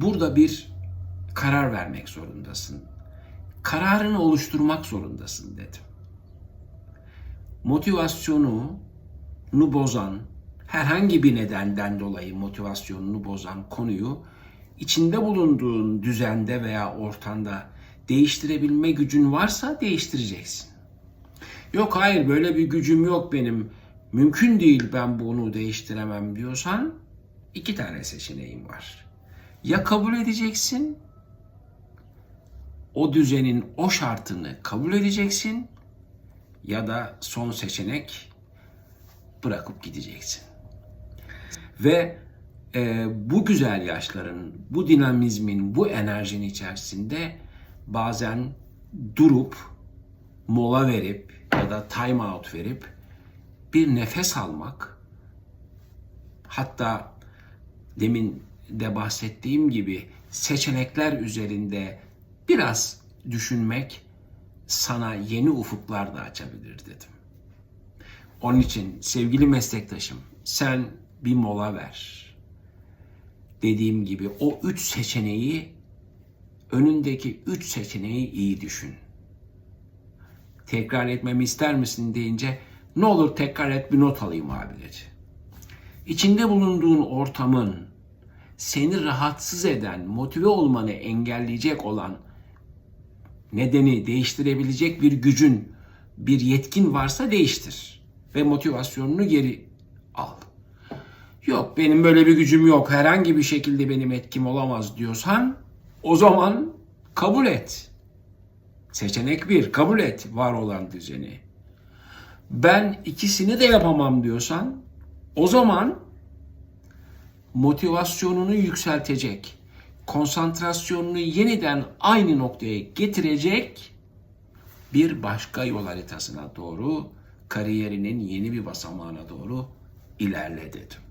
Burada bir karar vermek zorundasın. Kararını oluşturmak zorundasın dedim. Motivasyonunu bozan, herhangi bir nedenden dolayı motivasyonunu bozan konuyu içinde bulunduğun düzende veya ortamda değiştirebilme gücün varsa değiştireceksin. Yok hayır böyle bir gücüm yok benim. Mümkün değil ben bunu değiştiremem diyorsan iki tane seçeneğin var. Ya kabul edeceksin o düzenin o şartını kabul edeceksin ya da son seçenek bırakıp gideceksin. Ve e, bu güzel yaşların, bu dinamizmin, bu enerjinin içerisinde bazen durup, mola verip ya da time out verip bir nefes almak, hatta demin de bahsettiğim gibi seçenekler üzerinde biraz düşünmek sana yeni ufuklar da açabilir dedim. Onun için sevgili meslektaşım sen bir mola ver. Dediğim gibi o üç seçeneği önündeki üç seçeneği iyi düşün. Tekrar etmemi ister misin deyince ne olur tekrar et bir not alayım abi dedi. İçinde bulunduğun ortamın seni rahatsız eden, motive olmanı engelleyecek olan nedeni değiştirebilecek bir gücün, bir yetkin varsa değiştir ve motivasyonunu geri al. Yok benim böyle bir gücüm yok, herhangi bir şekilde benim etkim olamaz diyorsan o zaman kabul et. Seçenek bir, kabul et var olan düzeni. Ben ikisini de yapamam diyorsan o zaman motivasyonunu yükseltecek, konsantrasyonunu yeniden aynı noktaya getirecek bir başka yol haritasına doğru, kariyerinin yeni bir basamağına doğru ilerle dedim.